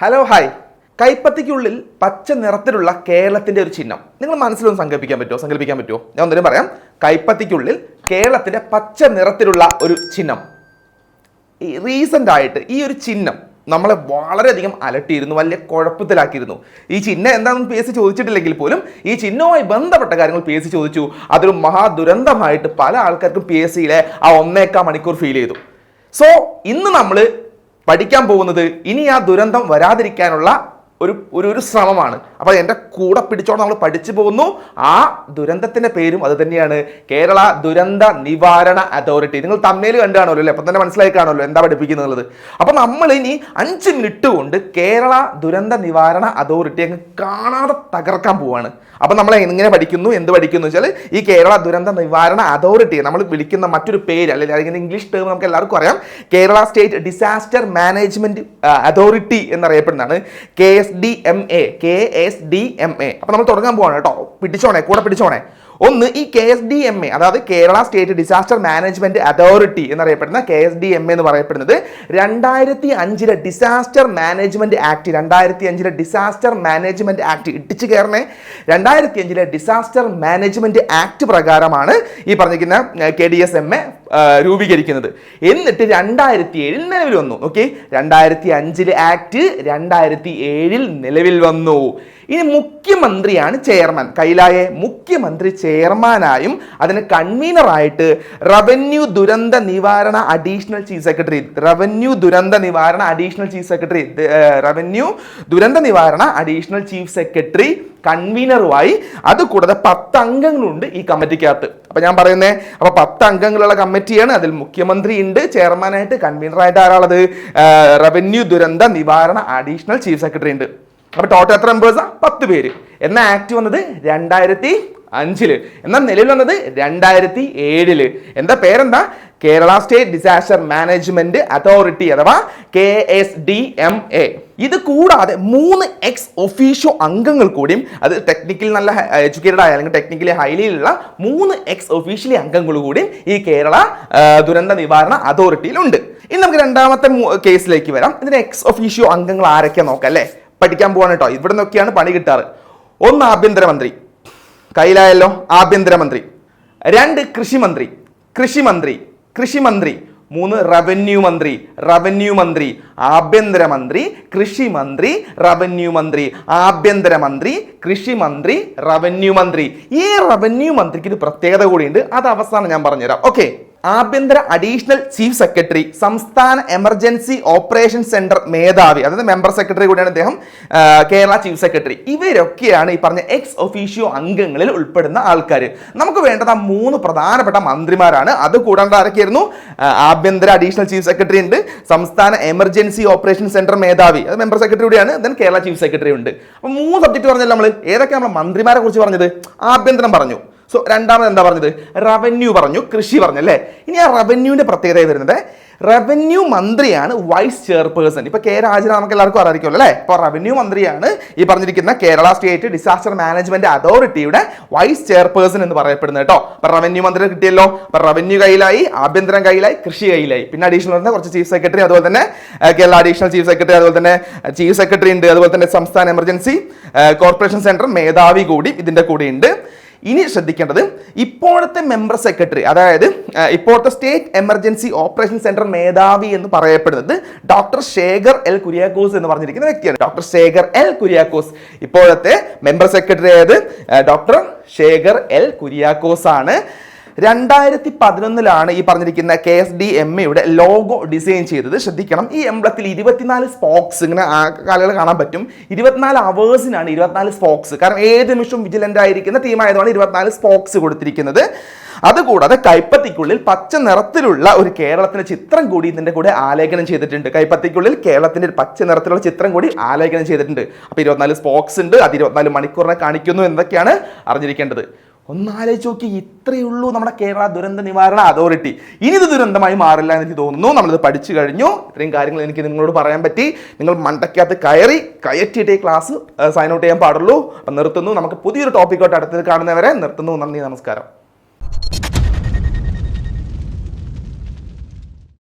Hello hi കൈപ്പത്തിക്കുള്ളിൽ പച്ച നിറത്തിലുള്ള കേരളത്തിന്റെ ഒരു ചിഹ്നം. നിങ്ങൾ മനസ്സിലൊന്ന് സങ്കല്പിക്കാൻ പറ്റുമോ? സങ്കല്പിക്കാൻ പറ്റുമോ? ഞാൻ ഒന്നിനും പറയാം. കൈപ്പത്തിക്കുള്ളിൽ കേരളത്തിന്റെ പച്ച നിറത്തിലുള്ള ഒരു ചിഹ്നം. ഈ റീസെന്റ് ആയിട്ട് ഈ ഒരു ചിഹ്നം നമ്മളെ വളരെയധികം അലട്ടിയിരുന്നു വലിയ കുഴപ്പത്തിലാക്കിയിരുന്നു. ഈ ചിഹ്നം എന്താണെന്ന് പി എസ് ചോദിച്ചിട്ടില്ലെങ്കിൽ പോലും ഈ ചിഹ്നവുമായി ബന്ധപ്പെട്ട കാര്യങ്ങൾ പി എസ് ചോദിച്ചു. അതൊരു മഹാദുരന്തമായിട്ട് പല ആൾക്കാർക്കും പി എസ് സിയിലെ ആ ഒന്നേക്കാ മണിക്കൂർ ഫീൽ ചെയ്തു. സോ ഇന്ന് നമ്മൾ പഠിക്കാൻ പോകുന്നത് ഇനി ആ ദുരന്തം വരാതിരിക്കാനുള്ള ഒരു ഒരു ഒരു ശ്രമമാണ്. അപ്പോൾ എന്റെ കൂടെ പിടിച്ചോണ്ട് നമ്മൾ പഠിച്ചു പോകുന്നു. ആ ദുരന്തത്തിന്റെ പേരും അത് തന്നെയാണ്. കേരള ദുരന്ത നിവാരണ അതോറിറ്റി. നിങ്ങൾ തമ്മിൽ കണ്ടു കാണുമല്ലോ അല്ലേ? അപ്പം തന്നെ മനസ്സിലായി കാണുമല്ലോ എന്താ പഠിപ്പിക്കുന്നത് അപ്പോൾ നമ്മൾ ഇനി അഞ്ച് മിനിറ്റ് കൊണ്ട് കേരള ദുരന്ത നിവാരണ അതോറിറ്റി അങ്ങ് കാണാതെ തകർക്കാൻ പോവാണ്. അപ്പം നമ്മൾ എങ്ങനെ പഠിക്കുന്നു? എന്ത് പഠിക്കുന്നു വെച്ചാൽ ഈ കേരള ദുരന്ത നിവാരണ അതോറിറ്റി നമ്മൾ വിളിക്കുന്ന മറ്റൊരു പേര് അല്ലെങ്കിൽ അല്ലെങ്കിൽ ഇംഗ്ലീഷ് ടേം നമുക്ക് എല്ലാവർക്കും അറിയാം. Kerala state disaster management authority എന്നറിയപ്പെടുന്നതാണ്. K S D M A K S D M A അപ്പം നമ്മൾ തുടങ്ങാൻ പോവാണ് കേട്ടോ. പിടിച്ചോണേ കൂടെ പിടിച്ചോണേ. ഒന്ന് ഈ K S D M A അതായത് Kerala state disaster management authority എന്നറിയപ്പെടുന്ന കെ എസ് ഡി എം എന്ന് പറയപ്പെടുന്നത് രണ്ടായിരത്തി അഞ്ചിലെ ഡിസാസ്റ്റർ മാനേജ്മെന്റ് ആക്ട് രണ്ടായിരത്തി അഞ്ചിലെ ഡിസാസ്റ്റർ മാനേജ്മെന്റ് ആക്ട് ഇട്ടിച്ചു കയറണേ രണ്ടായിരത്തി അഞ്ചിലെ ഡിസാസ്റ്റർ മാനേജ്മെന്റ് ആക്ട് പ്രകാരമാണ് ഈ പറഞ്ഞിരിക്കുന്ന K D S M A രൂപീകരിക്കുന്നത്. എന്നിട്ട് രണ്ടായിരത്തി ഏഴിൽ നിലവിൽ വന്നു. ഓക്കെ രണ്ടായിരത്തി അഞ്ചിലെ ആക്ട് രണ്ടായിരത്തി ഏഴിൽ നിലവിൽ വന്നു. ഇനി മുഖ്യമന്ത്രിയാണ് ചെയർമാൻ. കൈലായെ മുഖ്യമന്ത്രി ചെയർമാനായും അതിന് കൺവീനറായിട്ട് റവന്യൂ ദുരന്ത നിവാരണ അഡീഷണൽ ചീഫ് സെക്രട്ടറി റവന്യൂ ദുരന്ത നിവാരണ അഡീഷണൽ ചീഫ് സെക്രട്ടറി റവന്യൂ ദുരന്ത നിവാരണ അഡീഷണൽ ചീഫ് സെക്രട്ടറി കൺവീനറുമായി അത് കൂടാതെ പത്ത് അംഗങ്ങളുണ്ട് ഈ കമ്മിറ്റിക്കകത്ത്. അപ്പൊ ഞാൻ പറയുന്നേ അപ്പൊ പത്ത് അംഗങ്ങളുള്ള കമ്മിറ്റിയാണ് അതിൽ മുഖ്യമന്ത്രി ഉണ്ട് ചെയർമാനായിട്ട് കൺവീനറായിട്ട് ആരാളത്? റവന്യൂ ദുരന്ത നിവാരണ അഡീഷണൽ ചീഫ് സെക്രട്ടറി ഉണ്ട്. അപ്പൊ ടോട്ടൽ എത്ര മെമ്പേഴ്സാ പത്ത് പേര്. എന്ന ആക്ട് വന്നത്? രണ്ടായിരത്തി അഞ്ചിൽ. എന്നാൽ നിലവിൽ വന്നത്? രണ്ടായിരത്തി ഏഴിൽ. എന്താ പേരെന്താ? Kerala state disaster management authority അഥവാ K S D M A. ഇത് കൂടാതെ മൂന്ന് എക്സ് ഒഫീഷ്യോ അംഗങ്ങൾ കൂടിയും അത് ടെക്നിക്കൽ നല്ല എഡ്യൂക്കേറ്റഡ് ആയ അല്ലെങ്കിൽ ടെക്നിക്കലി ഹൈലിയിലുള്ള മൂന്ന് എക്സ് ഒഫീഷ്യലി അംഗങ്ങൾ കൂടിയും ഈ കേരള ദുരന്ത നിവാരണ അതോറിറ്റിയിലുണ്ട്. ഇനി നമുക്ക് രണ്ടാമത്തെ കേസിലേക്ക് വരാം. ഇതിന് എക്സ് ഒഫീഷ്യോ അംഗങ്ങൾ ആരൊക്കെ നോക്കാം അല്ലേ? പഠിക്കാൻ പോവാണ് കേട്ടോ. ഇവിടെ നിന്നൊക്കെയാണ് പണി കിട്ടാറ്. ഒന്ന് ആഭ്യന്തരമന്ത്രി. കയ്യിലായല്ലോ. ആഭ്യന്തരമന്ത്രി. രണ്ട് കൃഷിമന്ത്രി. കൃഷിമന്ത്രി. കൃഷിമന്ത്രി മൂന്ന് റവന്യൂ മന്ത്രി റവന്യൂ മന്ത്രി ആഭ്യന്തരമന്ത്രി കൃഷിമന്ത്രി റവന്യൂ മന്ത്രി ആഭ്യന്തരമന്ത്രി കൃഷിമന്ത്രി റവന്യൂ മന്ത്രി ഈ റവന്യൂ മന്ത്രിക്ക് ഒരു പ്രത്യേകത കൂടിയുണ്ട്. അത് അവസാനം ഞാൻ പറഞ്ഞുതരാം. ഓക്കെ ആഭ്യന്തര അഡീഷണൽ ചീഫ് സെക്രട്ടറി സംസ്ഥാന എമർജൻസി ഓപ്പറേഷൻ സെന്റർ മേധാവി അതായത് മെമ്പർ സെക്രട്ടറി കൂടിയാണ് അദ്ദേഹം കേരള ചീഫ് സെക്രട്ടറി. ഇവരൊക്കെയാണ് ഈ പറഞ്ഞ എക്സ് ഒഫീഷ്യോ അംഗങ്ങളിൽ ഉൾപ്പെടുന്ന ആൾക്കാർ നമുക്ക് വേണ്ടത് ആ മൂന്ന് പ്രധാനപ്പെട്ട മന്ത്രിമാരാണ്. അത് കൂടാണ്ട് ആരൊക്കെയായിരുന്നു? ആഭ്യന്തര അഡീഷണൽ ചീഫ് സെക്രട്ടറി ഉണ്ട് സംസ്ഥാന എമർജൻസി ഓപ്പറേഷൻ സെന്റർ മേധാവി അത് മെമ്പർ സെക്രട്ടറി കൂടിയാണ് ദെൻ കേരള ചീഫ് സെക്രട്ടറി ഉണ്ട്. അപ്പോൾ മൂന്ന് സബ്ജക്ട് പറഞ്ഞല്ലോ നമ്മൾ ഏതൊക്കെ നമ്മൾ മന്ത്രിമാരെ കുറിച്ച് പറഞ്ഞത്? ആഭ്യന്തരം പറഞ്ഞു. സോ രണ്ടാമത് എന്താ പറഞ്ഞത്? റവന്യൂ പറഞ്ഞു കൃഷി പറഞ്ഞു അല്ലേ? ഇനി ആ റവന്യൂവിന്റെ പ്രത്യേകത വരുന്നത് റവന്യൂ മന്ത്രിയാണ് വൈസ് ചെയർപേഴ്സൺ ഇപ്പോൾ കെ രാജന നമുക്ക് എല്ലാവർക്കും അറിയിക്കുമല്ലോ അല്ലേ? ഇപ്പോൾ റവന്യൂ മന്ത്രിയാണ് ഈ പറഞ്ഞിരിക്കുന്ന കേരള സ്റ്റേറ്റ് ഡിസാസ്റ്റർ മാനേജ്മെന്റ് അതോറിറ്റിയുടെ വൈസ് ചെയർപേഴ്സൺ എന്ന് പറയപ്പെടുന്നത് കേട്ടോ. അപ്പോൾ റവന്യൂ മന്ത്രി കിട്ടിയല്ലോ. അപ്പോൾ റവന്യൂ കയ്യിലായി ആഭ്യന്തരം കയ്യിലായി കൃഷി കയ്യിലായി. പിന്നെ അഡീഷണൽ പറഞ്ഞാൽ കുറച്ച് ചീഫ് സെക്രട്ടറി അതുപോലെ തന്നെ കേരള അഡീഷണൽ ചീഫ് സെക്രട്ടറി അതുപോലെ തന്നെ ചീഫ് സെക്രട്ടറി ഉണ്ട്. അതുപോലെ തന്നെ സംസ്ഥാന എമർജൻസി കോർപ്പറേഷൻ സെന്റർ മേധാവി കൂടി ഇതിന്റെ കൂടെ ഉണ്ട്. ഇനി ശ്രദ്ധിക്കേണ്ടത് ഇപ്പോഴത്തെ മെമ്പർ സെക്രട്ടറി അതായത് ഇപ്പോഴത്തെ സ്റ്റേറ്റ് എമർജൻസി ഓപ്പറേഷൻ സെന്റർ മേധാവി എന്ന് പറയപ്പെടുന്നത് ഡോക്ടർ ശേഖർ എൽ കുര്യാക്കോസ് എന്ന് പറഞ്ഞിരിക്കുന്ന വ്യക്തിയാണ്. Doctor Shekhar L Kuriakose. ഇപ്പോഴത്തെ മെമ്പർ സെക്രട്ടറി ആയത് ഡോക്ടർ ശേഖർ എൽ കുര്യാക്കോസ് ആണ് രണ്ടായിരത്തി പതിനൊന്നിലാണ് ഈ പറഞ്ഞിരിക്കുന്ന കെ എസ് ഡി എം എയുടെ ലോഗോ ഡിസൈൻ ചെയ്തത്. ശ്രദ്ധിക്കണം ഈ എംബ്ലത്തിൽ ഇരുപത്തിനാല് സ്പോക്സ് ഇങ്ങനെ കാലുകൾ കാണാൻ പറ്റും. ഇരുപത്തിനാല് അവേഴ്സിനാണ് ഇരുപത്തിനാല് സ്പോക്സ്. കാരണം ഏത് നിമിഷവും വിജിലന്റ് ആയിരിക്കുന്ന ടീമായതുകൊണ്ട് ഇരുപത്തിനാല് സ്പോക്സ് കൊടുത്തിരിക്കുന്നത്. അതുകൂടാതെ കൈപ്പത്തിക്കുള്ളിൽ പച്ച നിറത്തിലുള്ള ഒരു കേരളത്തിന്റെ ചിത്രം കൂടി ഇതിന്റെ കൂടെ ആലേഖനം ചെയ്തിട്ടുണ്ട്. കൈപ്പത്തിക്കുള്ളിൽ കേരളത്തിന്റെ പച്ച നിറത്തിലുള്ള ചിത്രം കൂടി ആലേഖനം ചെയ്തിട്ടുണ്ട്. അപ്പോൾ ഇരുപത്തിനാല് സ്പോക്സ് ഉണ്ട് അത് ഇരുപത്തിനാല് മണിക്കൂറിനെ കാണിക്കുന്നു എന്നൊക്കെയാണ് അറിഞ്ഞിരിക്കേണ്ടത്. ഒന്നാലോചിച്ച് നോക്കി ഇത്രയേ ഉള്ളൂ നമ്മുടെ കേരള ദുരന്ത നിവാരണ അതോറിറ്റി. ഇനി ഇത് ദുരന്തമായി മാറില്ല എന്ന് എനിക്ക് തോന്നുന്നു. നമ്മളിത് പഠിച്ചു കഴിഞ്ഞു. ഇത്രയും കാര്യങ്ങൾ എനിക്ക് നിങ്ങളോട് പറയാൻ പറ്റി. നിങ്ങൾ മണ്ടയ്ക്കകത്ത് കയറി കയറ്റിയിട്ടേ ക്ലാസ് സൈൻ ഔട്ട് ചെയ്യാൻ പാടുള്ളൂ. നിർത്തുന്നു. നമുക്ക് പുതിയൊരു ടോപ്പിക്കോട്ട് അടുത്തത് കാണുന്നവരെ നിർത്തുന്നു. നന്ദി നമസ്കാരം.